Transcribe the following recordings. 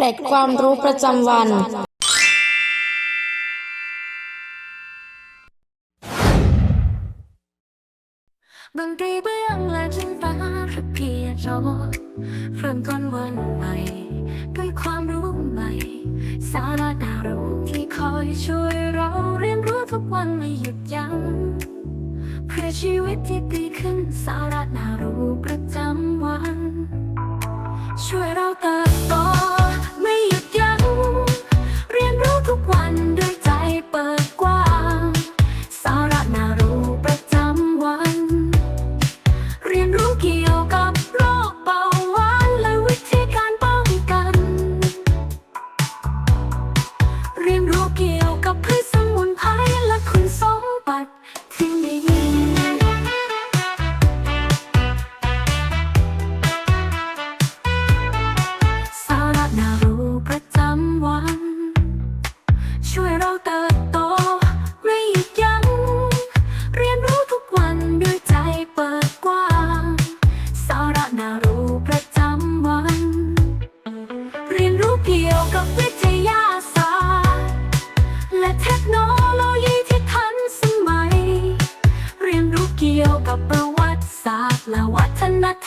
เกร็ดความรู้ประจำวัน ดนตรีเบื้องและจินตนาแค่เพียงโจเริ่มต้นวันใหม่ ด้วยความรู้ใหม่ สาระน่ารู้ที่คอยช่วยเราเรียนรู้ทุกวันไม่หยุดยั้งเพื่อชีวิตที่ดีขึ้นสาระน่ารู้ประจำวัน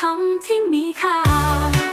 ฒนธรรมที่มีค่า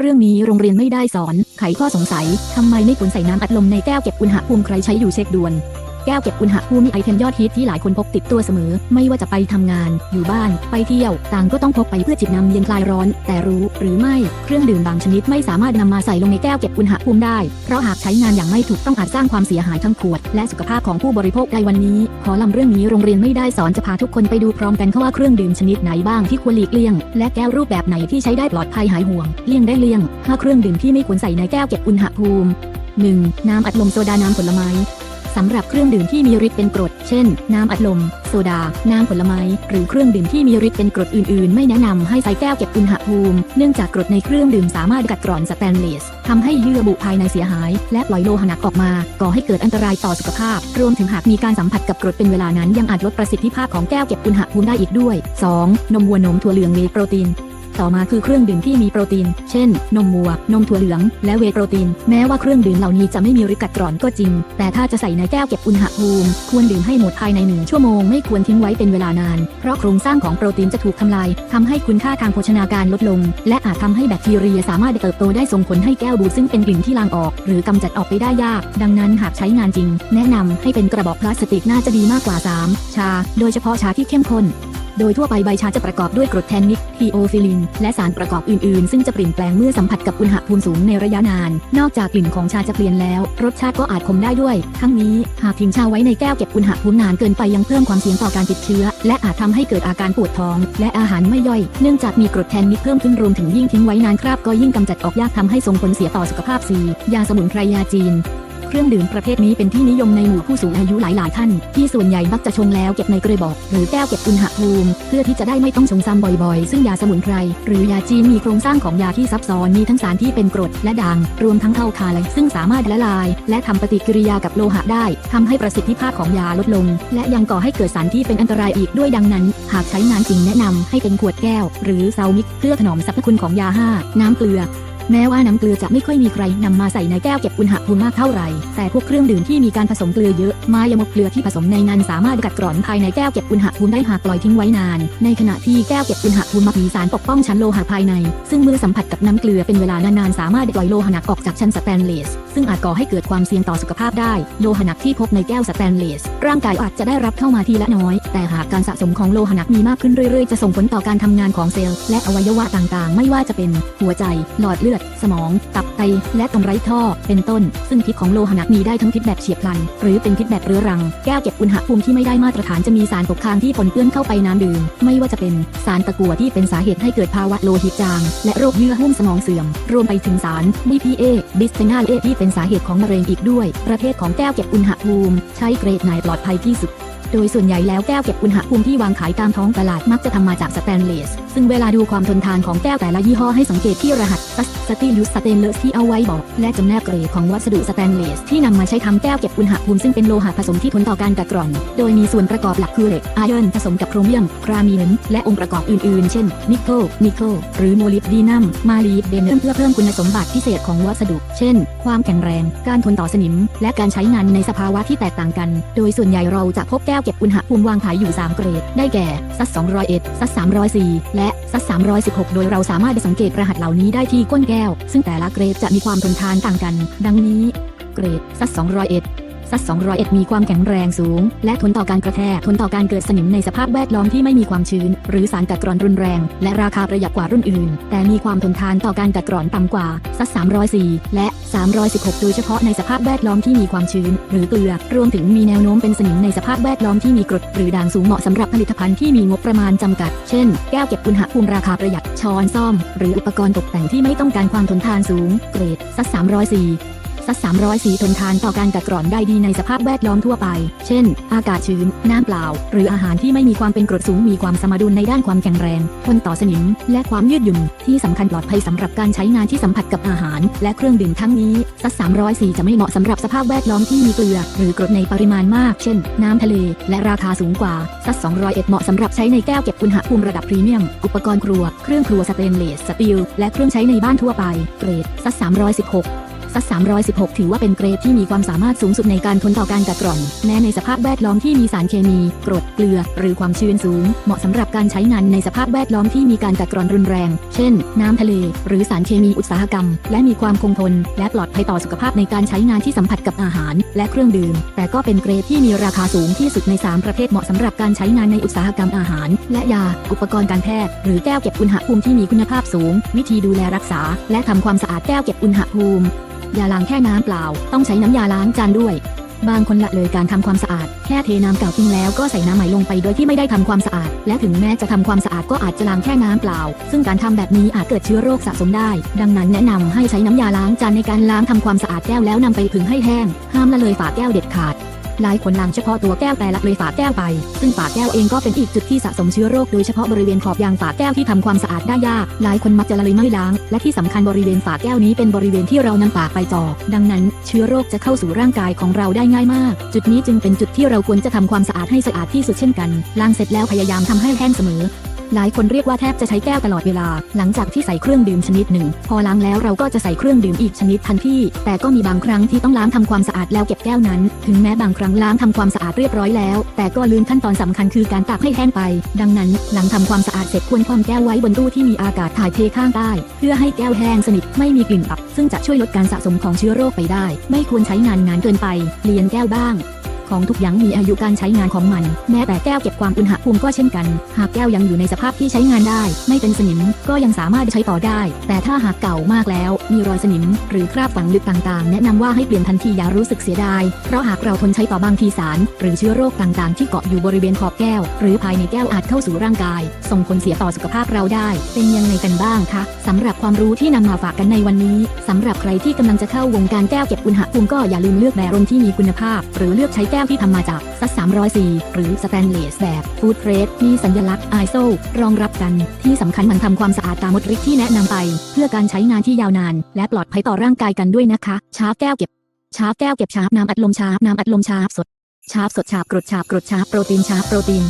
เรื่องนี้โรงเรียนไม่ได้สอน ไขข้อสงสัย ทำไมไม่ควรใส่น้ำอัดลมในแก้วเก็บอุณหภูมิใครใช้อยู่เช็คด่วน แก้วเก็บอุณหภูมิไอเทมยอดฮิตที่หลายคนพกติดตัวเสมอ ไม่ว่าจะไปทำงาน อยู่บ้าน ไปเที่ยว ต่างก็ต้องพกไปเพื่อจิบน้ำเย็นคลายร้อน แต่รู้หรือไม่เครื่องดื่มบางชนิดไม่สามารถนำมาใส่ลงในแก้วเก็บอุณหภูมิได้ เพราะหากใช้งานอย่างไม่ถูกต้องอาจสร้างความเสียหายทั้งขวด และสุขภาพของผู้บริโภคในวันนี้ ขอลำเรื่องนี้โรงเรียนไม่ได้สอนจะพาทุกคนไปดูพร้อมกันค่ะว่าเครื่องดื่มชนิดไหนบ้างที่ควรหลีกเลี่ยง และแก้วรูปแบบไหนที่ใช้ได้ปลอดภัยหายห่วงเลี่ยงได้เลี่ยงห้าเครื่องดื่มที่ไม่ควรใส่ในแก้วเก็บอุณหภูมิ 1. น้ำอัดลมโซดาน้ำผลไม้ สำหรับเครื่องดื่มที่มีฤทธิ์เป็นกรด เช่น น้ำอัดลม โซดา น้ำผลไม้ หรือเครื่องดื่มที่มีฤทธิ์เป็นกรดอื่นๆ ไม่แนะนำให้ใส่แก้วเก็บอุณหภูมิ เนื่องจากกรดในเครื่องดื่มสามารถกัดกร่อนสแตนเลสทำให้เยื่อบุภายในเสียหาย และปล่อยโลหะหนักออกมา ก่อให้เกิดอันตรายต่อสุขภาพ รวมถึงหากมีการสัมผัสกับกรดเป็นเวลานั้นยังอาจลดประสิทธิภาพของแก้วเก็บอุณหภูมิได้อีกด้วย 2. นมวัวนมถั่วเหลืองเวย์โปรตีน ต่อมาคือเครื่องดื่มที่มีโปรตีน เช่น นมวัว นมถั่วเหลือง และเวโปรตีน แม้ว่าเครื่องดื่มเหล่านี้จะไม่มีฤทธิ์กัดกร่อนก็จริง แต่ถ้าจะใส่ในแก้วเก็บอุณหภูมิ ควรดื่มให้หมดภายในหนึ่งชั่วโมง ไม่ควรทิ้งไว้เป็นเวลานาน เพราะโครงสร้างของโปรตีนจะถูกทำลายทำให้คุณค่าทางโภชนาการลดลง และอาจทำให้แบคทีเรียสามารถเติบโตได้ส่งผลให้แก้วบูดซึ่งเป็นกลิ่นที่ลางออก หรือกำจัดออกไปได้ยาก ดังนั้นหากใช้งานจริง แนะนำให้เป็นกระบอกพลาสติกน่าจะดีมากกว่า 3 ชา โดยเฉพาะชาที่เข้มข้น โดยทั่วไปใบชาจะประกอบด้วยกรดแทนนิกทีโอฟิลิน และสารประกอบอื่นๆ ซึ่งจะเปลี่ยนแปลงเมื่อสัมผัสกับอุณหภูมิสูงในระยะนาน นอกจากกลิ่นของชาจะเปลี่ยนแล้ว รสชาติก็อาจขมได้ด้วย ทั้งนี้หากทิ้งชาไว้ในแก้วเก็บอุณหภูมินานเกินไปยังเพิ่มความเสี่ยงต่อการติดเชื้อ และอาจทำให้เกิดอาการปวดท้อง และอาหารไม่ย่อย เนื่องจากมีกรดแทนนิกเพิ่มขึ้นรวมถึงยิ่งทิ้งไว้นานคราบก็ยิ่งกำจัดออกยากทำให้ส่งผลเสียต่อสุขภาพ 4. ยาสมุนไพรยาจีน เครื่องดื่มประเภทนี้เป็นที่นิยมในหมู่ผู้สูงอายุหลายๆ ท่าน ที่ส่วนใหญ่มักจะชงแล้วเก็บในกระบอก หรือแก้วเก็บอุณหภูมิ เพื่อที่จะได้ไม่ต้องชงซ้ำบ่อยๆ ซึ่งยาสมุนไพรหรือยาจีนมีโครงสร้างของยาที่ซับซ้อนมีทั้งสารที่เป็นกรดและด่าง รวมทั้งเท่าคาไลซึ่งสามารถละลาย และทำปฏิกิริยากับโลหะได้ทำให้ประสิทธิภาพของยาลดลง และยังก่อให้เกิดสารที่เป็นอันตรายอีกด้วยดังนั้น หากใช้งานจริงแนะนำให้เป็นขวดแก้ว หรือเซามิกเพื่อถนอมสรรพคุณของยา5น้ำเกลือ แม้ว่าน้ำเกลือจะไม่ค่อยมีใครนำมาใส่ในแก้วเก็บอุณหภูมิมากเท่าไหร่ แต่พวกเครื่องดื่มที่มีการผสมเกลือเยอะมายมกเกลือที่ผสมในนั้นสามารถกัดกร่อนภายในแก้วเก็บอุณหภูมิได้หากปล่อยทิ้งไว้นาน ในขณะที่แก้วเก็บอุณหภูมิมักมีสารปกป้องชั้นโลหะภายใน ซึ่งเมื่อสัมผัสกับน้ำเกลือเป็นเวลานานๆสามารถปล่อยโลหะหนักออกจากชั้นสแตนเลส ซึ่งอาจก่อให้เกิดความเสี่ยงต่อสุขภาพได้ โลหะหนักที่พบในแก้วสแตนเลส ร่างกายอาจจะได้รับเข้ามาทีละน้อย แต่หากการสะสมของโลหะหนักมีมากขึ้นเรื่อยๆ จะส่งผลต่อการทำงานของเซลล์และอวัยวะต่างๆ ไม่ว่าจะเป็น หัวใจ หลอดเลือด สมอง ตับไต และต่อมไร้ท่อ เป็นต้น ซึ่งพิษของโลหะหนักมีได้ทั้งพิษแบบเฉียบพลัน หรือเป็นพิษแบบเรื้อรัง แก้วเก็บอุณหภูมิที่ไม่ได้มาตรฐานจะมีสารตกค้างที่ปนเปื้อนเข้าไปน้ำดื่ม ไม่ว่าจะเป็นสารตะกั่วที่เป็นสาเหตุให้เกิดภาวะโลหิตจาง และโรคเยื่อหุ้มสมองเสื่อม รวมไปถึงสาร BPA บิสเฟนอลเอที่เป็นเป็นสาเหตุของมะเร็งอีกด้วย ประเภทของแก้วเก็บอุณหภูมิ ใช้เกรดไหนปลอดภัยที่สุด โดยส่วนใหญ่แล้วแก้วเก็บอุณหภูมิที่วางขายตามท้องตลาดมักจะทำมาจากสแตนเลส ซึ่งเวลาดูความทนทานของแก้วแต่ละยี่ห้อให้สังเกตที่รหัสสตีลูสสเตนเลสที่เอาไว้บอก และจำแนกเกรดของวัสดุสแตนเลส ที่นำมาใช้ทำแก้วเก็บอุณหภูมิซึ่งเป็นโลหะผสมที่ทนต่อการกัดกร่อน โดยมีส่วนประกอบหลักคือเหล็กไอออนผสมกับโครเมียมกรามีนและองค์ประกอบอื่นๆ เช่น นิกเกิลนิกเกิลหรือโมลิบดีนัมมาลีบเดนเพื่อเพิ่มคุณสมบัติพิเศษของวัสดุ เช่น ความแข็งแรง การทนต่อสนิม และการใช้งานในสภาวะที่แตกต่างกัน โดยส่วนใหญ่เราจะพบแก้ก้วเก็บอุณหภูมิวางขายอยู่ 3 เกรด ได้แก่ ซัส201ซัส304 และซัส316 โดยเราสามารถสังเกตรหัสเหล่านี้ได้ที่ก้นแก้ว ซึ่งแต่ละเกรดจะมีความทนทานต่างกัน ดังนี้ เกรดซัส201 ซัส201 มีความแข็งแรงสูง และทนต่อการกระแทกทนต่อการเกิดสนิมในสภาพแวดล้อมที่ไม่มีความชื้น หรือสารกัดกร่อนรุนแรง และราคาประหยัดกว่ารุ่นอื่น แต่มีความทนทานต่อการกัดกร่อนต่ำกว่าซัส304 และ 316 โดยเฉพาะในสภาพแวดล้อมที่มีความชื้น หรือเกลือ รวมถึงมีแนวโน้มเป็นสนิมในสภาพแวดล้อมที่มีกรดหรือด่างสูงเหมาะสำหรับผลิตภัณฑ์ที่มีงบประมาณจำกัด เช่น แก้วเก็บอุณหภูมิราคาประหยัดช้อนซ่อม หรืออุปกรณ์ตกแต่งที่ไม่ต้องการความทนทานสูง เกรดซัส304 ซัส304ทนทานต่อการกัดกร่อนได้ดีในสภาพแวดล้อมทั่วไป เช่น อากาศชื้น น้ำเปล่า หรืออาหารที่ไม่มีความเป็นกรดสูงมีความสมดุลในด้านความแข็งแรง ทนต่อสนิม และความยืดหยุ่น ที่สำคัญปลอดภัยสำหรับการใช้งานที่สัมผัสกับอาหาร และเครื่องดื่มทั้งนี้ซัส304จะไม่เหมาะสำหรับสภาพแวดล้อมที่มีเกลือ หรือกรดในปริมาณมาก เช่น น้ำทะเล และราคาสูงกว่าซัส201เหมาะสำหรับใช้ในแก้วเก็บอุณหภูมิระดับพรีเมียม อุปกรณ์ครัว เครื่องครัวสเตนเลสสตีลและเครื่องใช้ในบ้านทั่วไป เกรดซัส316 ซัส316 ถือว่าเป็นเกรดที่มีความสามารถสูงสุดในการทนต่อการกัดกร่อน แม้ในสภาพแวดล้อมที่มีสารเคมีกรดเกลือ หรือความชื้นสูง เหมาะสำหรับการใช้งานในสภาพแวดล้อมที่มีการกัดกร่อนรุนแรง เช่น น้ำทะเล หรือสารเคมีอุตสาหกรรม และมีความคงทน และปลอดภัยต่อสุขภาพในการใช้งานที่สัมผัสกับอาหาร และเครื่องดื่ม แต่ก็เป็นเกรดที่มีราคาสูงที่สุดใน 3 ประเภทเหมาะสำหรับการใช้งานในอุตสาหกรรมอาหาร และยา อุปกรณ์การแพทย์ หรือแก้วเก็บอุณหภูมิที่มีคุณภาพสูง วิธีดูแลรักษา และทำความสะอาดแก้วเก็บอุณหภูมิ ยาล้างแค่น้ำเปล่า ต้องใช้น้ำยาล้างจานด้วย บางคนละเลยการทำความสะอาด แค่เทน้ำเก่าทิ้งแล้วก็ใส่น้ำใหม่ลงไปโดยที่ไม่ได้ทำความสะอาด และถึงแม้จะทำความสะอาดก็อาจจะล้างแค่น้ำเปล่า ซึ่งการทำแบบนี้อาจเกิดเชื้อโรคสะสมได้ ดังนั้นแนะนำให้ใช้น้ำยาล้างจานในการล้างทำความสะอาดแก้วแล้วนำไปผึ่งให้แห้ง ห้ามละเลยฝาแก้วเด็ดขาด หลายคนล้างเฉพาะตัวแก้วแต่ละเลยฝาแก้วไป ซึ่งฝาแก้วเองก็เป็นอีกจุดที่สะสมเชื้อโรคโดยเฉพาะบริเวณขอบยางฝาแก้วที่ทำความสะอาดได้ยาก หลายคนมักจะละเลยไม่ล้าง และที่สำคัญบริเวณฝาแก้วนี้เป็นบริเวณที่เรานำปากไปจ่อ ดังนั้นเชื้อโรคจะเข้าสู่ร่างกายของเราได้ง่ายมาก จุดนี้จึงเป็นจุดที่เราควรจะทำความสะอาดให้สะอาดที่สุดเช่นกัน ล้างเสร็จแล้วพยายามทำให้แห้งเสมอ หลายคนเรียกว่าแทบจะใช้แก้วตลอดเวลา หลังจากที่ใส่เครื่องดื่มชนิดหนึ่ง พอล้างแล้วเราก็จะใส่เครื่องดื่มอีกชนิดทันทีแต่ก็มีบางครั้งที่ต้องล้างทำความสะอาดแล้วเก็บแก้วนั้น ถึงแม้บางครั้งล้างทำความสะอาดเรียบร้อยแล้ว แต่ก็ลืมขั้นตอนสำคัญคือการตากให้แห้งไป ดังนั้น หลังทำความสะอาดเสร็จควรคว่ำแก้วไว้บนตู้ที่มีอากาศถ่ายเทข้างใต้เพื่อให้แก้วแห้งสนิทไม่มีกลิ่นอับ ซึ่งจะช่วยลดการสะสมของเชื้อโรคไปได้ ไม่ควรใช้งานนานเกินไปเปลี่ยนแก้วบ้าง ของทุกอย่างมีอายุการใช้งานของมัน แม้แต่แก้วเก็บความอุณหภูมิก็เช่นกัน หากแก้วยังอยู่ในสภาพที่ใช้งานได้ ไม่เป็นสนิมก็ยังสามารถใช้ต่อได้ แต่ถ้าหากเก่ามากแล้ว มีรอยสนิม หรือคราบฝังลึกต่างๆ แนะนำว่าให้เปลี่ยนทันทีอย่ารู้สึกเสียดายเพราะหากเราทนใช้ต่อบางทีสาร หรือเชื้อโรคต่างๆ ที่เกาะอยู่บริเวณขอบแก้ว หรือภายในแก้วอาจเข้าสู่ร่างกาย ส่งผลเสียต่อสุขภาพเราได้ เป็นยังไงกันบ้างคะสำหรับความรู้ที่นำมาฝากกันในวันนี้สำหรับใครที่กำลังจะเข้าวงการแก้วเก็บอุณหภูมิก็อย่าลืมเลือกแบรนด์ที่มีคุณภาพ หรือเลือกใช้ก้วที่ทำมาจากซัส304 หรือสแตนเลสแบบฟูดเ a รดมีสัญลักษณ์ ISO รองรับกัน ที่สำคัญมันทำความสะอาดตามมดริกที่แนะนำไป เพื่อการใช้งานที่ยาวนาน และปลอดภัยต่อร่างกายกันด้วยนะคะ ชาร์ปแก้วเก็บ ชาร์ปแก้วเก็บชาร์ปน้ำอัดลมชาร์ปน้ำอัดลมชาร์ปสด ชาร์ปสดชาร์ปกรดชาร์ปกรดชาร์ปโปรตีนชาร์ปโปรตีน